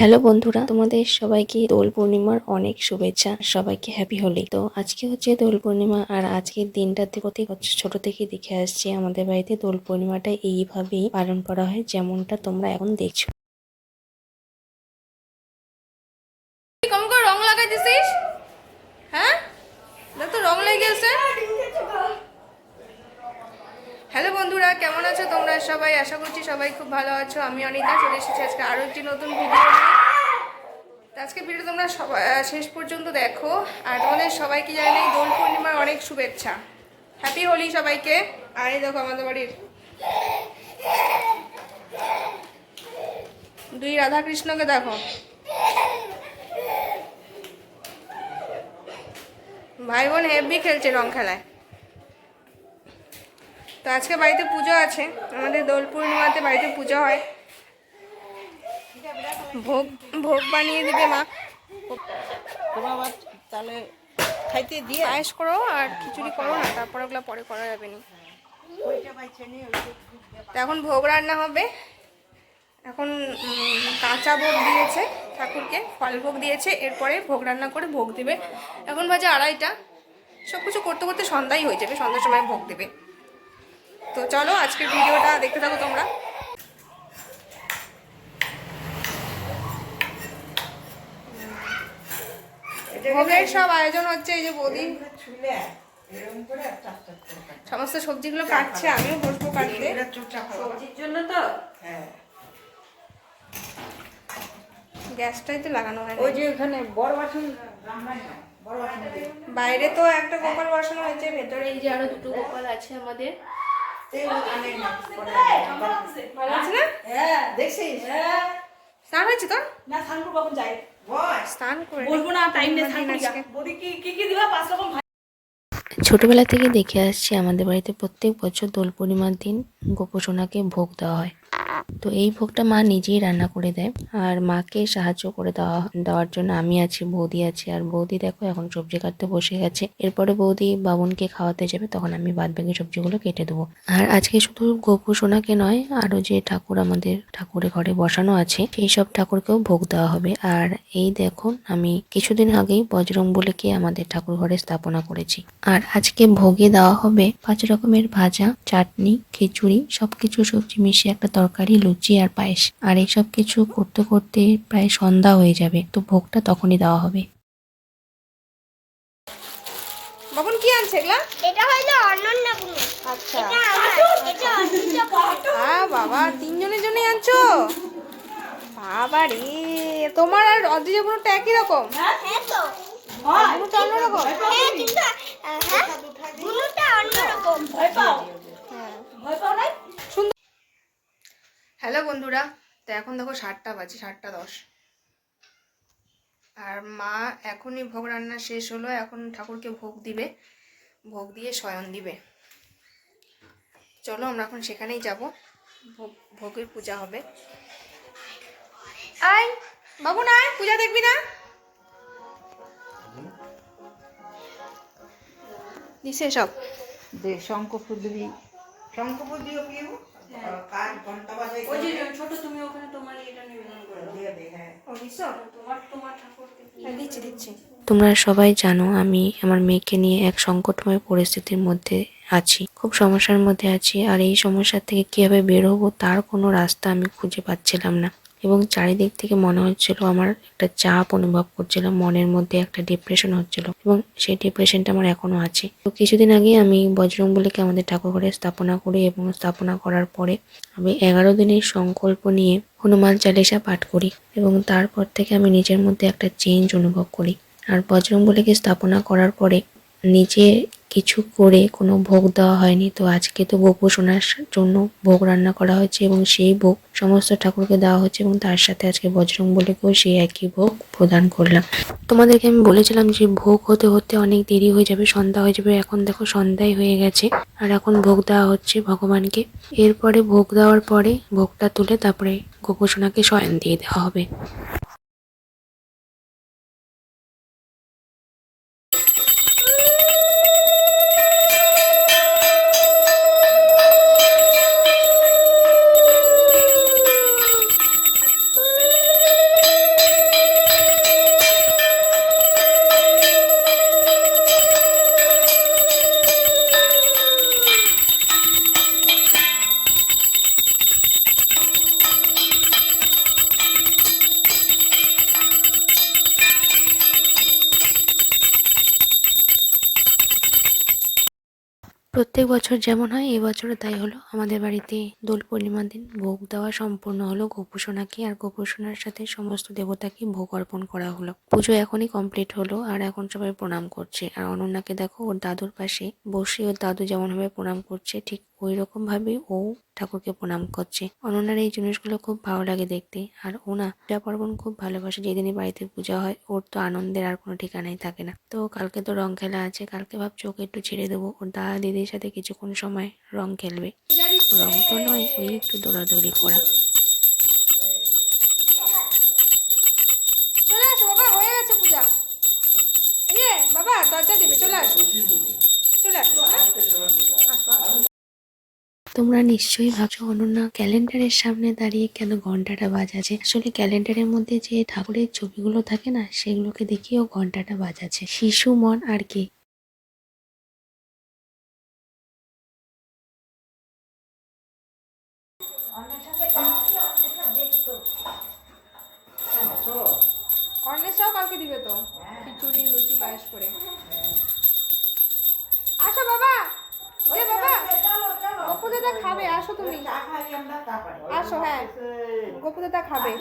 Hello বন্ধুরা, তোমাদের সবাইকে দোল পূর্ণিমার অনেক শুভেচ্ছা, সবাইকে হ্যাপি হোলি তো আজকে হচ্ছে দোল পূর্ণিমা আর আজকের দিনটাতে প্রতি ছোট থেকে দেখে আসছি, আমাদের বাড়িতে দোল পূর্ণিমাটা এইভাবেই পালন করা হয় যেমনটা তোমরা এখন দেখছ তুই কম করে রং লাগাই দিছিস হ্যাঁ দেখ তো রং লেগে গেছে হ্যালো বন্ধুরা, কেমন আছো তোমরা সবাই? আশা করছি সবাই খুব ভালো আছো। আমি অনিতা, চলে এসেছি আজকে আরও একটি নতুন ভিডিও আজকে ভিডিও তোমরা সবাই শেষ পর্যন্ত দেখো। আর তোমাদের সবাইকে জানাই দোল পূর্ণিমার অনেক শুভেচ্ছা। হ্যাপি হোলি সবাইকে। আর দেখো আমাদের বাড়ির দুই রাধা কৃষ্ণকে দেখো। ভাই বোন হেভি খেলছে রং খেলায়। তো আজকে বাড়িতে পুজো আছে। আমাদের দোল পূর্ণিমাতে বাড়িতে পুজো হয়। ভোগ ভোগ বানিয়ে দিবে মা। তাহলে খাইতে দিয়ে পায়েস করো আর খিচুড়ি করো না তারপর ওগুলো পরে করা যাবে না। এখন ভোগ রান্না হবে। এখন কাঁচা ভোগ দিয়েছে ঠাকুরকে ফল ভোগ দিয়েছে এরপরে ভোগ রান্না করে ভোগ দেবে। এখন বাজে আড়াইটা। সব কিছু করতে করতে সন্ধ্যাই হয়ে যাবে সন্ধ্যার সময় ভোগ দেবে। তো চলো আজকের ভিডিওটা দেখতে থাকো তোমরা। ভোগের সব আয়োজন হচ্ছে এই যে বৌদি। সমস্ত সবজিগুলো কাটছে আমিও বসবো কাটতে। সবজির জন্য তো? হ্যাঁ। গ্যাসটাই তো লাগানো হয় ওই যে ওখানে বড় বাসন রান্নাই না বড় বাসন দিয়ে। বাইরে তো একটা গোপাল বসানো হয়েছে ভেতরে এই যে আরও দুটো গোপাল আছে আমাদের। তেল আনে না আছে না হ্যাঁ দেখছিস? হ্যাঁ। স্নান হয়েছে তোর? না থানপুর কখন যাই। স্নান করে বলব না টাইম নেই দিন থানপুর কি কি কি দিবা? পাঁচ রকম ছোটবেলা থেকে দেখে আসছি আমাদের বাড়িতে প্রত্যেক বছর দোল পূর্ণিমার দিন গোপোষণাকে ভোগ দেওয়া হয়। তো এই ভোগটা মা নিজেই রান্না করে দেয় আর মাকে সাহায্য করে দেওয়া, দেওয়ার জন্য আমি আছি, বৌদি আছে। আর বৌদি দেখো এখন সবজি কাটতে বসে গেছে। এরপরে বৌদি বাবুনকে খাওয়াতে যাবে, তখন আমি বাদ বাকি সবজিগুলো কেটে দেবো। আর আজকে শুধু গোপোষণাকে নয় আরও যে ঠাকুর আমাদের ঠাকুরের ঘরে বসানো আছে, সেই সব ঠাকুরকেও ভোগ দেওয়া হবে। আর এই দেখুন আমি কিছুদিন আগেই বজরং বলেকে আমাদের ঠাকুর ঘরে স্থাপনা করেছি। আর আজকে ভোগে দেওয়া হবে পাঁচ রকমের ভাজা, চাটনি, খিচুড়ি সবকিছু সবজি মিশিয়ে একটা তরকারি লুচি আর পায়েস। আর এই সব কিছু করতে করতে প্রায় সন্ধ্যা হয়ে যাবে তো ভোগটা তখনই দেওয়া হবে। বাবুন কি আনছে এগুলা? এটা আচ্ছা। এটা আমার এটা অনন্যপূর্ণ আ বাবা তিনজনের জন্যই আনছো? বাবা রে তোমার আর অদ্রিজা একই রকম? হ্যাঁ তো। বুনুটা অন্যরকম হ্যাঁ কিন্তু হ্যাঁ অন্যরকম ভয় পাও হ্যাঁ। ভয় পাও হ্যালো বন্ধুরা, তো এখন দেখো সাতটা বাজে, সাতটা দশ। আর মা এখনই ভোগ রান্না শেষ হলো, এখন ঠাকুরকে ভোগ দিবে, ভোগ দিয়ে শয়ন দিবে। চলো আমরা এখন সেখানেই যাব, ভোগ, ভোগের পূজা হবে। আয়, বাবু না পূজা দেখবি না? দিছে সব দে শঙ্কপুর দিবি। শঙ্কপুর দিও কাজ ঘণ্টা বাজাই ওই যে ছোট তুমি ওখানে তোমার এটা নিবেদন করে। দাও হ্যাঁ। তোমার তোমার ঠাকুরকে হ্যাঁ দিচ্ছি দিচ্ছি। তোমরা সবাই জানো আমি আমার মেয়েকে নিয়ে এক সংকটময় পরিস্থিতির মধ্যে আছি। খুব সমস্যার মধ্যে আছি আর এই সমস্যা থেকে কীভাবে বের হব তার কোনো রাস্তা আমি খুঁজে পাচ্ছিলাম না। এবং চারিদিক থেকে মনে হচ্ছিল আমার একটা চাপ অনুভব করছিলাম মনের মধ্যে একটা ডিপ্রেশন হচ্ছিল এবং সেই ডিপ্রেশনটা আমার এখনও আছে। তো কিছুদিন আগে আমি বজরংবলীকে আমাদের ঠাকুর ঘরে স্থাপনা করি এবং স্থাপনা করার পরে আমি এগারো দিনের সংকল্প নিয়ে হনুমান চালিসা পাঠ করি এবং তারপর থেকে আমি নিজের মধ্যে একটা চেঞ্জ অনুভব করি। আর বজরংবলীকে স্থাপনা করার পরে নিজে কিছু করে কোনো ভোগ দেওয়া হয়নি। তো আজকে তো গোপোষণার জন্য ভোগ রান্না করা হয়েছে এবং সেই ভোগ সমস্ত ঠাকুরকে দেওয়া হচ্ছে এবং তার সাথে আজকে বজরং বলিকেও সেই একই ভোগ প্রদান করলাম। তোমাদেরকে আমি বলেছিলাম যে ভোগ হতে হতে অনেক দেরি হয়ে যাবে, সন্ধ্যা হয়ে যাবে। এখন দেখো সন্ধ্যায় হয়ে গেছে আর এখন ভোগ দেওয়া হচ্ছে ভগবানকে। এরপরে ভোগ দেওয়ার পরে ভোগটা তুলে তারপরে গোপোষণাকে শয়ন দিয়ে দেওয়া হবে। প্রত্যেক বছর যেমন হয় এবছরও তাই হলো। আমাদের বাড়িতে দোল পূর্ণিমার দিন ভোগ দেওয়া সম্পূর্ণ হলো। গোপুসোনাকে আর গোপুসোনার সাথে সমস্ত দেবতাকে ভোগ অর্পণ করা হলো। পুজো এখনই কমপ্লিট হলো আর এখন সবাই প্রণাম করছে। আর অনন্যাকে দেখো, ওর দাদুর পাশে বসে ওর দাদু যেমন ভাবে প্রণাম করছে, ঠিক ওই রকম ভাবে ও ঠাকুরকে প্রণাম করছে। অনন্যার এই জিনিসগুলো খুব ভালো লাগে দেখতে। আর ও না পূজা পার্বণ খুব ভালোবাসে। যেদিনই বাড়িতে পূজা হয়, ওর তো আনন্দের আর কোনো ঠিকানাই থাকে না। তো কালকে তো রং খেলা আছে। কালকে ভাবছি ওকে একটু ছেড়ে দেবো। ওর দাদা দিদির সাথে কিছুক্ষণ সময় রং খেলবে। রং তো নয়, ওই একটু দৌড়াদৌড়ি করা। বাবা দরজা দেবে, চলে আসো চলে? আসো আসো। তোমরা নিশ্চয়ই ভাবছ, অনন্যা, ক্যালেন্ডারের সামনে দাঁড়িয়ে কেন ঘন্টাটা বাজাচ্ছে? আসলে ক্যালেন্ডারের মধ্যে যে ঠাকুরের ছবিগুলো থাকে না, সেগুলোকে দেখিয়েও ঘন্টাটা বাজাচ্ছে। শিশু, মন আর কি? দিবে তো, খিচুড়ি, লুচি, পায়েস করে। বাবা। গপু দাদা খাবে আসো তুমি। আসো হ্যাঁ। গপু দাদা খাবে।